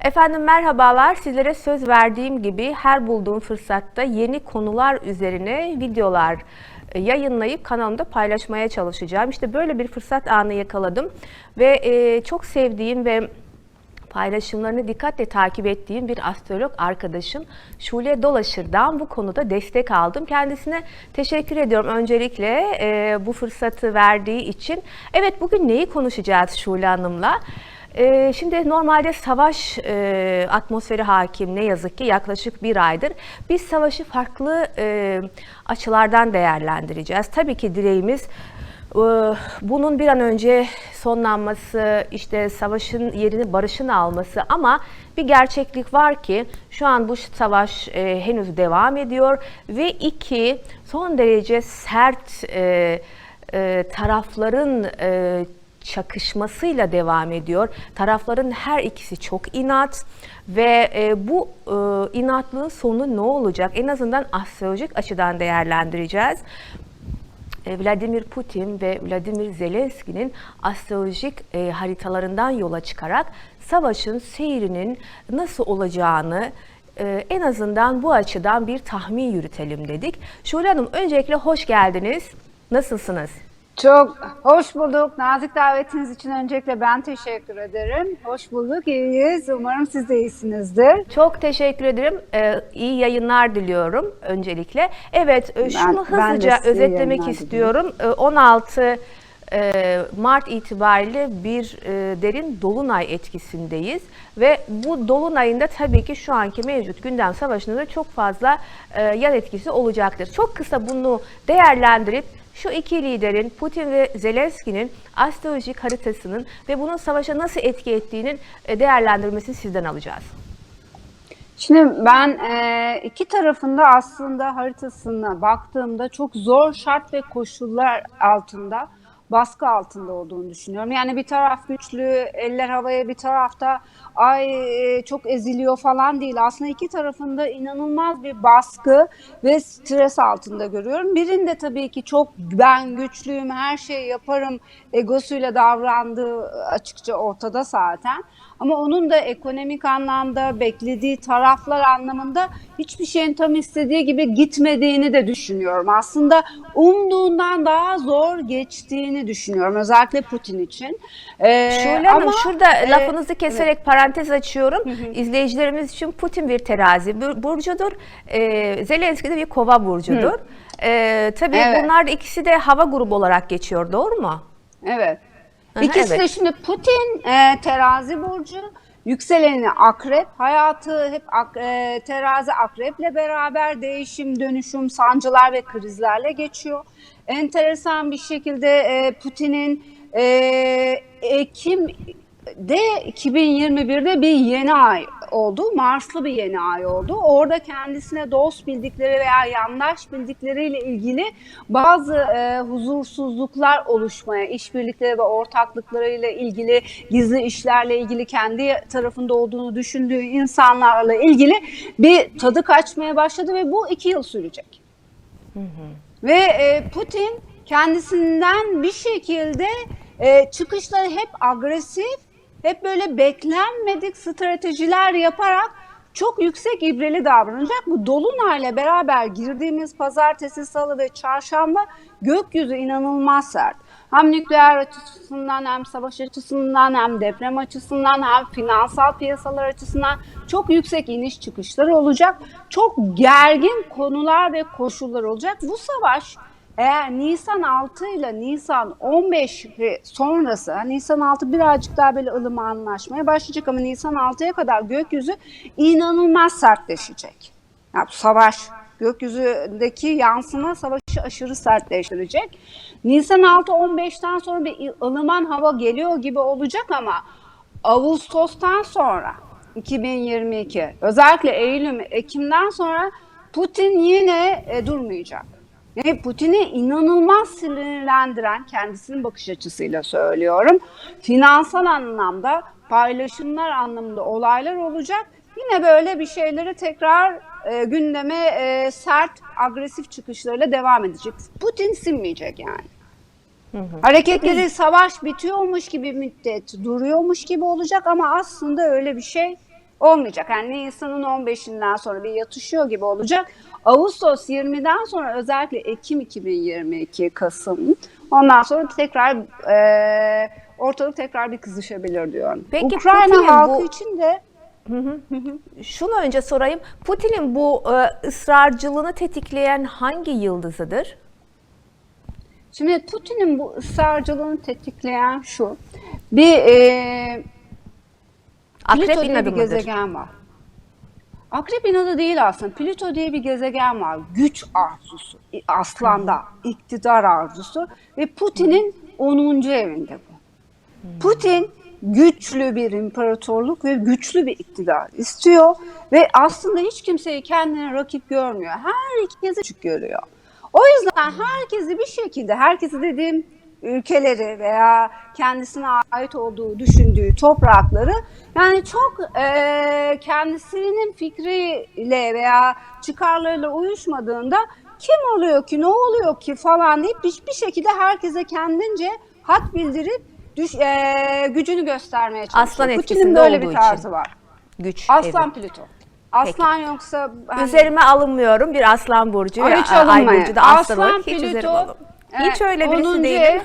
Efendim merhabalar. Sizlere söz verdiğim gibi her bulduğum fırsatta yeni konular üzerine videolar e, yayınlayıp kanalımda paylaşmaya çalışacağım. İşte böyle bir fırsat anı yakaladım ve e, çok sevdiğim ve paylaşımlarını dikkatle takip ettiğim bir astrolog arkadaşım Şule Dolaşır'dan bu konuda destek aldım. Kendisine teşekkür ediyorum öncelikle e, bu fırsatı verdiği için. Evet bugün neyi konuşacağız Şule Hanım'la? E, şimdi normalde savaş e, atmosferi hakim ne yazık ki yaklaşık bir aydır. Biz savaşı farklı e, açılardan değerlendireceğiz. Tabii ki dileğimiz ee, bunun bir an önce sonlanması, işte savaşın yerini barışın alması ama bir gerçeklik var ki şu an bu savaş e, henüz devam ediyor ve iki son derece sert e, e, tarafların e, çakışmasıyla devam ediyor. Tarafların her ikisi çok inat ve e, bu e, inatlığın sonu ne olacak? En azından astrolojik açıdan değerlendireceğiz. E, Vladimir Putin ve Vladimir Zelenski'nin astrolojik e, haritalarından yola çıkarak savaşın seyrinin nasıl olacağını e, en azından bu açıdan bir tahmin yürütelim dedik. Şule Hanım öncelikle hoş geldiniz. Nasılsınız? Çok hoş bulduk. Nazik davetiniz için öncelikle ben teşekkür ederim. Hoş bulduk, iyiyiz. Umarım siz de iyisinizdir. Çok teşekkür ederim. Ee, iyi yayınlar diliyorum öncelikle. Evet, e, şunu Ben- ben de hızlıca özetlemek istiyorum. Ee, 16 e, Mart itibariyle bir e, derin dolunay etkisindeyiz ve bu dolunayında tabii ki şu anki mevcut gündem savaşında da çok fazla yan etkisi olacaktır. Çok kısa bunu değerlendirip şu iki liderin Putin ve Zelenski'nin astrolojik haritasının ve bunun savaşa nasıl etki ettiğinin e, değerlendirmesini sizden alacağız. Şimdi ben e, iki tarafında aslında haritasına baktığımda çok zor şart ve koşullar altında, baskı altında olduğunu düşünüyorum. Yani bir taraf güçlü, eller havaya bir tarafta ay e, çok eziliyor falan değil. Aslında iki tarafında inanılmaz bir baskı ve stres altında görüyorum. Birinde tabii ki çok ben güçlüyüm, her şeyi yaparım egosuyla davrandığı açıkça ortada zaten. Ama onun da ekonomik anlamda beklediği taraflar anlamında hiçbir şeyin tam istediği gibi gitmediğini de düşünüyorum. Aslında umduğundan daha zor geçtiğini düşünüyorum. Özellikle Putin için. Ee, Hanım ama, şurada e, lafınızı keserek parantez açıyorum. İzleyicilerimiz için Putin bir terazi bur- burcudur. Ee, Zelenski de bir kova burcudur. Ee, tabii Evet. bunlar ikisi de hava grubu olarak geçiyor doğru mu? Evet. Aha, İkisi de evet. şimdi Putin e, terazi burcu, yükseleni akrep, hayatı hep ak- e, terazi akreple beraber değişim, dönüşüm, sancılar ve krizlerle geçiyor. Enteresan bir şekilde e, Putin'in e, Ekim de 2021'de bir yeni ay oldu. Marslı bir yeni ay oldu. Orada kendisine dost bildikleri veya yandaş bildikleriyle ilgili bazı e, huzursuzluklar oluşmaya, işbirlikleri ve ortaklıklarıyla ilgili, gizli işlerle ilgili kendi tarafında olduğunu düşündüğü insanlarla ilgili bir tadı kaçmaya başladı ve bu iki yıl sürecek. Ve e, Putin kendisinden bir şekilde e, çıkışları hep agresif, hep böyle beklenmedik stratejiler yaparak çok yüksek ibreli davranacak. Bu Dolunay'la beraber girdiğimiz pazartesi, salı ve çarşamba gökyüzü inanılmaz sert. Hem nükleer açısından hem savaş açısından hem deprem açısından hem finansal piyasalar açısından çok yüksek iniş çıkışları olacak. Çok gergin konular ve koşullar olacak. Bu savaş eğer Nisan 6 ile Nisan 15 sonrası, Nisan 6 birazcık daha böyle ılımanlaşmaya başlayacak ama Nisan 6'ya kadar gökyüzü inanılmaz sertleşecek. Yani savaş, gökyüzündeki yansıma savaşı aşırı sertleştirecek. Nisan 6-15'ten sonra bir ılıman hava geliyor gibi olacak ama Ağustos'tan sonra 2022 özellikle Eylül, Ekim'den sonra Putin yine e, durmayacak. Ve Putin'i inanılmaz sinirlendiren kendisinin bakış açısıyla söylüyorum. Finansal anlamda paylaşımlar anlamında olaylar olacak. Yine böyle bir şeyleri tekrar e, gündeme e, sert, agresif çıkışlarıyla devam edecek. Putin sinmeyecek yani. Hareketleri savaş bitiyormuş gibi müddet duruyormuş gibi olacak ama aslında öyle bir şey olmayacak. Yani Nisan'ın 15'inden sonra bir yatışıyor gibi olacak. Ağustos 20'den sonra özellikle Ekim 2022, Kasım ondan sonra tekrar e, ortalık tekrar bir kızışabilir diyorum. Peki Ukrayna Putin'in halkı bu- için de Şunu önce sorayım. Putin'in bu e, ısrarcılığını tetikleyen hangi yıldızıdır? Şimdi Putin'in bu ısrarcılığını tetikleyen şu. Bir e, Akrep Plüto diye bir mıdır? gezegen var. Akrep inadı değil aslında. Plüto diye bir gezegen var. Güç arzusu. Aslanda iktidar arzusu. Ve Putin'in 10. evinde bu. Putin güçlü bir imparatorluk ve güçlü bir iktidar istiyor. Ve aslında hiç kimseyi kendine rakip görmüyor. Herkesi küçük görüyor. O yüzden herkesi bir şekilde, herkesi dediğim ülkeleri veya kendisine ait olduğu düşündüğü toprakları yani çok eee, kendisinin fikriyle veya çıkarlarıyla uyuşmadığında kim oluyor ki ne oluyor ki falan deyip bir, bir şekilde herkese kendince hat bildirip düş, eee, gücünü göstermeye çalışıyor. Aslan etkisinde böyle bir için. tarzı var. Güç Aslan evi. Plüto. Aslan yoksa hani- Üzerime alınmıyorum bir aslan burcu. Ay, hiç Ay alınmayın. burcu da aslan, Aslan, Plüto. Hiç öyle birisi 10. değilim. ev.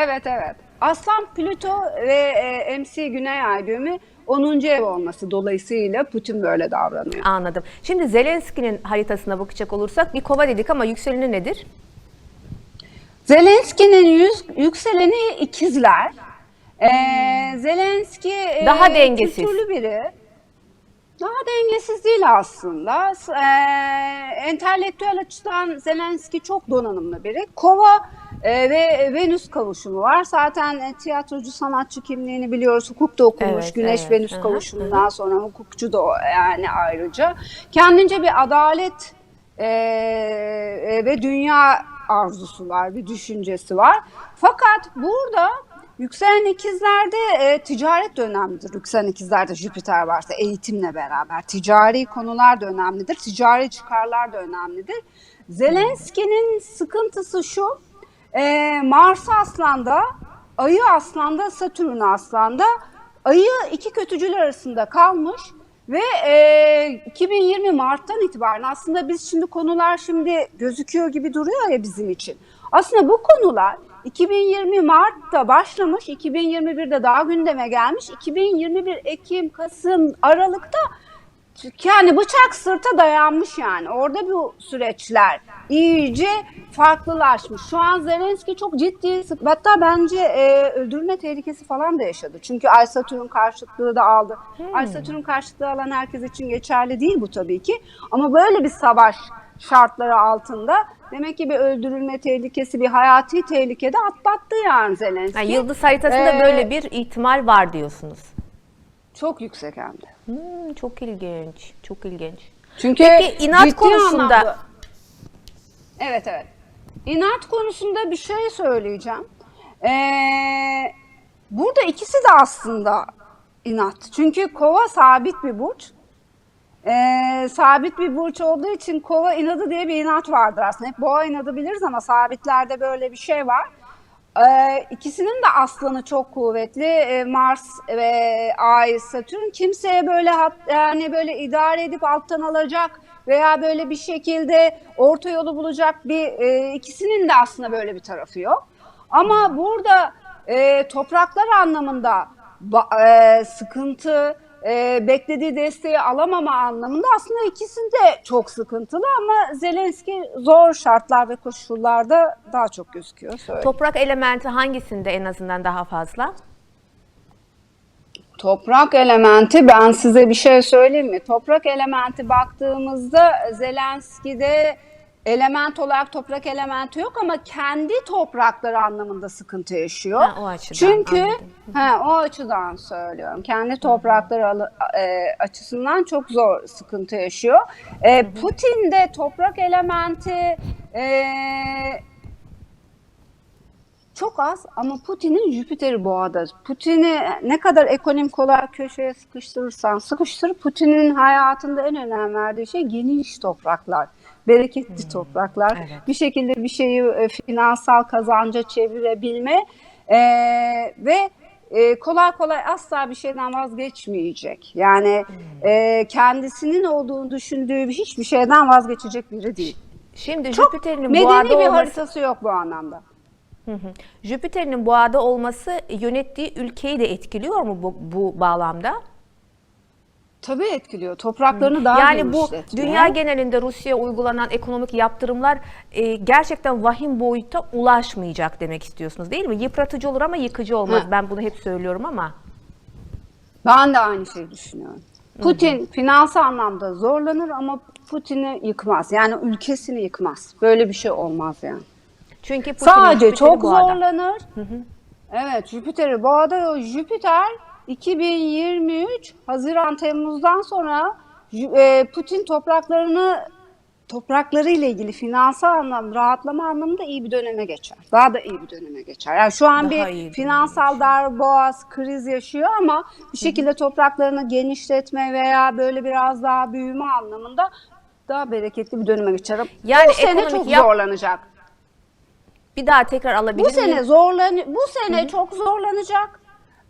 Evet evet. Aslan Plüto ve e, MC Güney Ay düğümü 10. ev olması dolayısıyla Putin böyle davranıyor. Anladım. Şimdi Zelenski'nin haritasına bakacak olursak bir kova dedik ama yükseleni nedir? Zelenski'nin yükseleni ikizler. Ee, Zelenski e. Daha dengesiz. kültürlü biri. Daha dengesiz değil aslında. E, entelektüel açıdan Zelenski çok donanımlı biri. Kova e, ve Venüs kavuşumu var. Zaten e, tiyatrocu sanatçı kimliğini biliyoruz. Hukuk da okumuş. Evet, Güneş evet. Venüs Hı hı, kavuşumundan sonra hukukçu da yani ayrıca. Kendince bir adalet e, e, ve dünya arzusu var, bir düşüncesi var. Fakat burada yükselen ikizlerde e, ticaret de önemlidir. Yükselen ikizlerde Jüpiter varsa eğitimle beraber ticari konular da önemlidir. Ticari çıkarlar da önemlidir. Zelenski'nin sıkıntısı şu. e, Mars Aslan'da, Ayı Aslan'da, Satürn Aslan'da. Ayı iki kötücül arasında kalmış. Ve e, 2020 Mart'tan itibaren aslında biz şimdi konular şimdi gözüküyor gibi duruyor ya bizim için. Aslında bu konular 2020 Mart'ta başlamış, 2021'de daha gündeme gelmiş, 2021 Ekim, Kasım, Aralık'ta yani bıçak sırta dayanmış yani. Orada bu süreçler iyice farklılaşmış. Şu an Zelenski çok ciddi, hatta bence e, öldürme tehlikesi falan da yaşadı. Çünkü Ay Satürn karşıtlığı da aldı. Ay Satürn karşıtlığı alan herkes için geçerli değil bu tabii ki. Ama böyle bir savaş şartları altında demek ki bir öldürülme tehlikesi, bir hayati tehlikede atlattı yani Zelenski. Yani yıldız haritasında Ee, böyle bir ihtimal var diyorsunuz. Çok yüksek hem de. Hmm, çok ilginç. Çok ilginç. Çünkü Peki inat konusunda- anlamda- Evet evet. İnat konusunda bir şey söyleyeceğim. Ee, burada ikisi de aslında inat. Çünkü kova sabit bir burç. Ee, sabit bir burç olduğu için kova inadı diye bir inat vardır aslında. Hep boğa inadı biliriz ama sabitlerde böyle bir şey var. Ee, ikisinin de aslanı çok kuvvetli. Ee, Mars ve Ay, Satürn kimseye böyle yani böyle idare edip alttan alacak veya böyle bir şekilde orta yolu bulacak bir e, ikisinin de aslında böyle bir tarafı yok. Ama burada e, topraklar anlamında ba- e, sıkıntı, e, beklediği desteği alamama anlamında aslında ikisi de çok sıkıntılı ama Zelenski zor şartlar ve koşullarda daha çok gözüküyor. söyleyeyim. Toprak elementi hangisinde en azından daha fazla? Toprak elementi ben size bir şey söyleyeyim mi? Toprak elementi baktığımızda Zelenski'de element olarak toprak elementi yok ama kendi toprakları anlamında sıkıntı yaşıyor. Ha, o açıdan, Çünkü anladım. ha, o açıdan söylüyorum. Kendi toprakları e, açısından çok zor sıkıntı yaşıyor. E, Putin de toprak elementi e, çok az ama Putin'in Jüpiter'i boğada. Putin'i ne kadar ekonomik olarak köşeye sıkıştırırsan sıkıştır, Putin'in hayatında en önem verdiği şey geniş topraklar, bereketli topraklar. Hmm. evet. Bir şekilde bir şeyi e, finansal kazanca çevirebilme e, ve e, kolay kolay asla bir şeyden vazgeçmeyecek. Yani e, kendisinin olduğunu düşündüğü hiçbir şeyden vazgeçecek biri değil. Şimdi Çok Jüpiter'in medeni boğada bir olması haritası yok bu anlamda. Jüpiter'in boğada olması yönettiği ülkeyi de etkiliyor mu bu, bu bağlamda? Tabii etkiliyor. Topraklarını daha yani bu dünya genelinde Rusya'ya uygulanan ekonomik yaptırımlar e, gerçekten vahim boyuta ulaşmayacak demek istiyorsunuz değil mi? Yıpratıcı olur ama yıkıcı olmaz. Ha. Ben bunu hep söylüyorum ama. Ben de aynı şeyi düşünüyorum. Putin finansal anlamda zorlanır ama Putin'i yıkmaz. Yani ülkesini yıkmaz. Böyle bir şey olmaz yani. Çünkü Putin'in Sadece Jüpiter'i çok zorlanır. Evet Jüpiter'i boğada Jüpiter 2023 Haziran Temmuz'dan sonra e, Putin topraklarını toprakları ile ilgili finansal anlam rahatlama anlamında iyi bir döneme geçer. Daha da iyi bir döneme geçer. Yani şu an Daha bir finansal darboğaz kriz yaşıyor ama bir şekilde topraklarını genişletme veya böyle biraz daha büyüme anlamında daha bereketli bir döneme geçer. Yani Bu sene çok yap- zorlanacak. Bir daha tekrar alabilir Bu sene miyim? zorlan bu sene çok zorlanacak.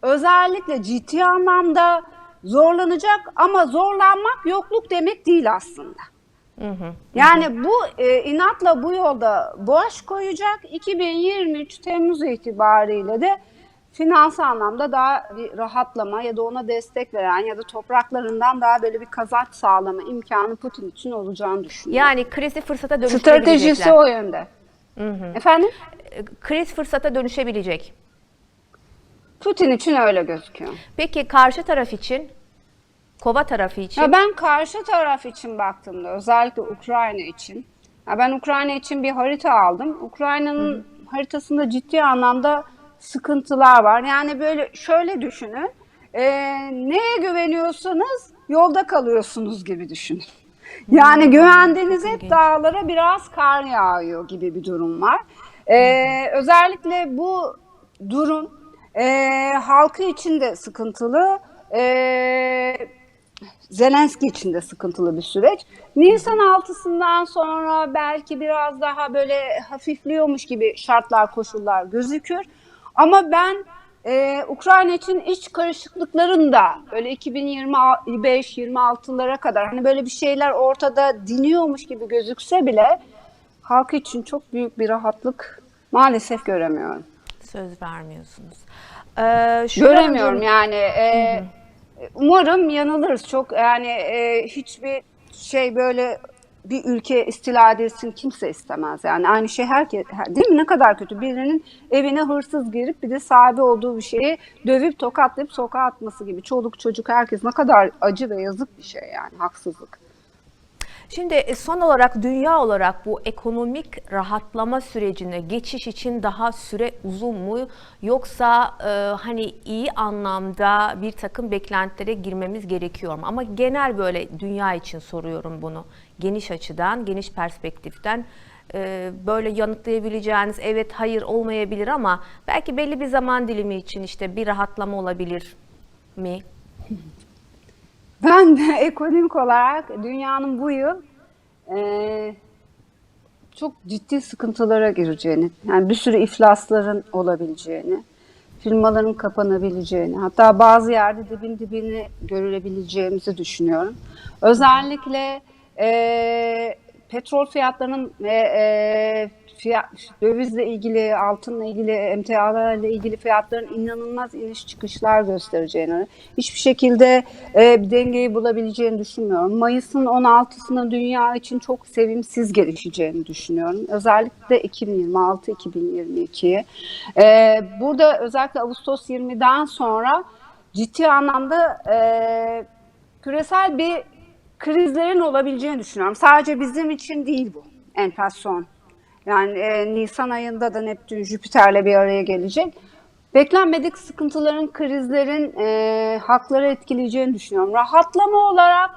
Özellikle ciddi anlamda zorlanacak ama zorlanmak yokluk demek değil aslında. Yani bu e, inatla bu yolda boş koyacak. 2023 Temmuz itibariyle de finansal anlamda daha bir rahatlama ya da ona destek veren ya da topraklarından daha böyle bir kazanç sağlama imkanı Putin için olacağını düşünüyorum. Yani krizi fırsata dönüştürebilecekler. Stratejisi o yönde. Efendim? E, Kriz fırsata dönüşebilecek. Putin için öyle gözüküyor. Peki karşı taraf için, kova tarafı için Ya ben karşı taraf için baktığımda özellikle Ukrayna için. Ya ben Ukrayna için bir harita aldım. Ukrayna'nın haritasında ciddi anlamda sıkıntılar var. Yani böyle şöyle düşünün. Ee, neye güveniyorsanız yolda kalıyorsunuz gibi düşünün. Yani güvendiğiniz hep dağlara biraz kar yağıyor gibi bir durum var. Ee, özellikle bu durum e, halkı için de sıkıntılı. Ee, Zelenski için de sıkıntılı bir süreç. Nisan 6'sından sonra belki biraz daha böyle hafifliyormuş gibi şartlar, koşullar gözükür. Ama ben e, Ukrayna için iç karışıklıkların da böyle 2025-26'lara kadar hani böyle bir şeyler ortada diniyormuş gibi gözükse bile halk için çok büyük bir rahatlık maalesef göremiyorum. Söz vermiyorsunuz. Ee, şu Göremiyorum an- yani. e, umarım yanılırız. Çok yani e, hiçbir şey böyle bir ülke istila edilsin kimse istemez. Yani aynı şey herkes değil mi? Ne kadar kötü. Birinin evine hırsız girip bir de sahibi olduğu bir şeyi dövüp tokatlayıp sokağa atması gibi. Çoluk çocuk herkes ne kadar acı ve yazık bir şey yani haksızlık. Şimdi e, son olarak dünya olarak bu ekonomik rahatlama sürecine geçiş için daha süre uzun mu yoksa e, hani iyi anlamda bir takım beklentilere girmemiz gerekiyor mu? Ama genel böyle dünya için soruyorum bunu. Geniş açıdan, geniş perspektiften e, böyle yanıtlayabileceğiniz evet hayır olmayabilir ama belki belli bir zaman dilimi için işte bir rahatlama olabilir mi? Ben de ekonomik olarak dünyanın bu yıl eee, çok ciddi sıkıntılara gireceğini, yani bir sürü iflasların olabileceğini, firmaların kapanabileceğini, hatta bazı yerde dibin dibini görülebileceğimizi düşünüyorum. Özellikle eee, petrol fiyatlarının ve eee, fiyat, dövizle ilgili, altınla ilgili, emtialarla ilgili fiyatların inanılmaz iniş çıkışlar göstereceğini, hiçbir şekilde e, bir dengeyi bulabileceğini düşünmüyorum. Mayıs'ın 16'sında dünya için çok sevimsiz gelişeceğini düşünüyorum. Özellikle 2026-2022'ye. E, burada özellikle Ağustos 20'den sonra ciddi anlamda e, küresel bir krizlerin olabileceğini düşünüyorum. Sadece bizim için değil bu enflasyon. Yani e, Nisan ayında da Neptün Jüpiter'le bir araya gelecek. Beklenmedik sıkıntıların, krizlerin e, hakları etkileyeceğini düşünüyorum. Rahatlama olarak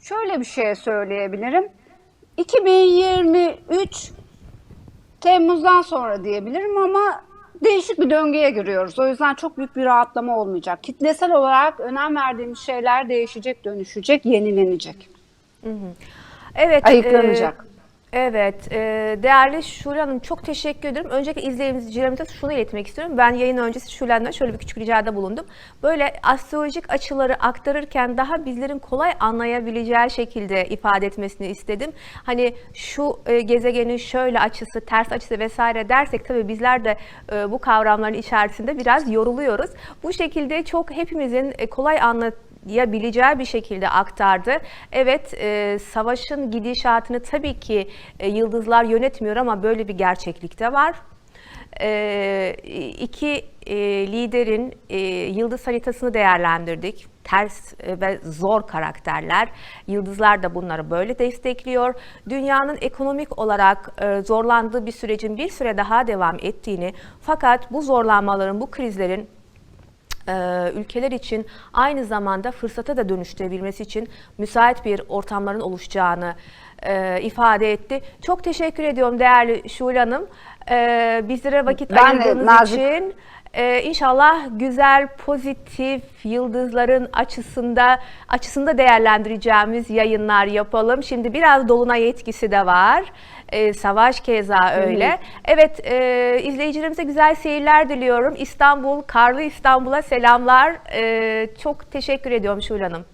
şöyle bir şey söyleyebilirim. 2023 Temmuz'dan sonra diyebilirim ama değişik bir döngüye giriyoruz. O yüzden çok büyük bir rahatlama olmayacak. Kitlesel olarak önem verdiğimiz şeyler değişecek, dönüşecek, yenilenecek, Evet. e, ayıklanacak. Evet, e, değerli Şule Hanım çok teşekkür ederim. Öncelikle izleyicilerimize şunu iletmek istiyorum. Ben yayın öncesi Şule Hanım'dan şöyle bir küçük ricada bulundum. Böyle astrolojik açıları aktarırken daha bizlerin kolay anlayabileceği şekilde ifade etmesini istedim. Hani şu e, gezegenin şöyle açısı, ters açısı vesaire dersek tabii bizler de e, bu kavramların içerisinde biraz yoruluyoruz. Bu şekilde çok hepimizin e, kolay yabileceği bir şekilde aktardı. Evet, e, savaşın gidişatını tabii ki e, yıldızlar yönetmiyor ama böyle bir gerçeklik de var. E, iki e, liderin e, yıldız haritasını değerlendirdik. Ters e, ve zor karakterler. Yıldızlar da bunları böyle destekliyor. Dünyanın ekonomik olarak e, zorlandığı bir sürecin bir süre daha devam ettiğini fakat bu zorlanmaların, bu krizlerin e, ülkeler için aynı zamanda fırsata da dönüştürebilmesi için müsait bir ortamların oluşacağını e, ifade etti. Çok teşekkür ediyorum değerli Şule Hanım. E, bizlere vakit Ben ayırdığınız nazik- için. E, inşallah güzel, pozitif, yıldızların açısında açısında değerlendireceğimiz yayınlar yapalım. Şimdi biraz dolunay etkisi de var. E, savaş keza öyle. Evet, e, izleyicilerimize güzel seyirler diliyorum. İstanbul, karlı İstanbul'a selamlar. E, çok teşekkür ediyorum Şule Hanım.